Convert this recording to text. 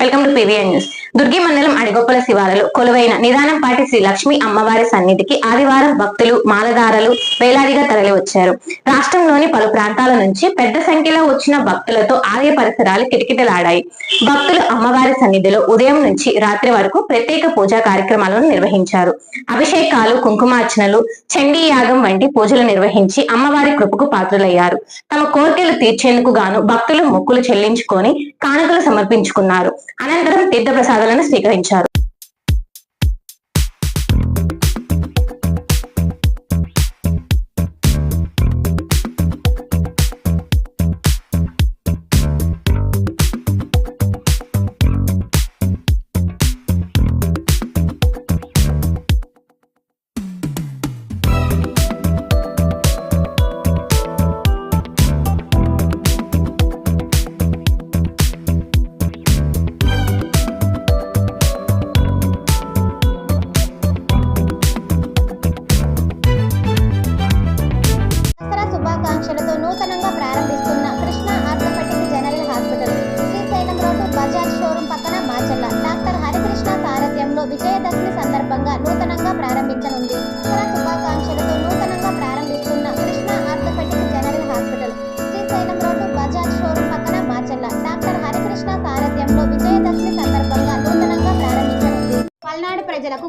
Welcome to PVN news. Durgi మండలం అడిగొప్పల శివాలలో కొలువైన నిదానంపాటి శ్రీ లక్ష్మి అమ్మవారి సన్నిధికి ఆదివారం భక్తులు మాలదారులు వేలాదిగా తరలి వచ్చారు రాష్ట్రంలోని పలు ప్రాంతాల నుంచి పెద్ద సంఖ్యలో వచ్చిన భక్తులతో ఆలయ పరిసరాలు కిటకిటలాడాయి. భక్తులు అమ్మవారి సన్నిధిలో ఉదయం నుంచి రాత్రి వరకు ప్రత్యేక పూజా కార్యక్రమాలను నిర్వహించారు. అభిషేకాలు కుంకుమార్చనలు చండీ యాగం వంటి పూజలు నిర్వహించి అమ్మవారి కృపకు పాత్రులయ్యారు. తమ కోరికలు తీర్చేందుకు గాను భక్తులు మొక్కులు చెల్లించుకొని కానుకలు సమర్పించుకున్నారు. అనంతరం తీర్థ ప్రసాదాలను స్వీకరించారు.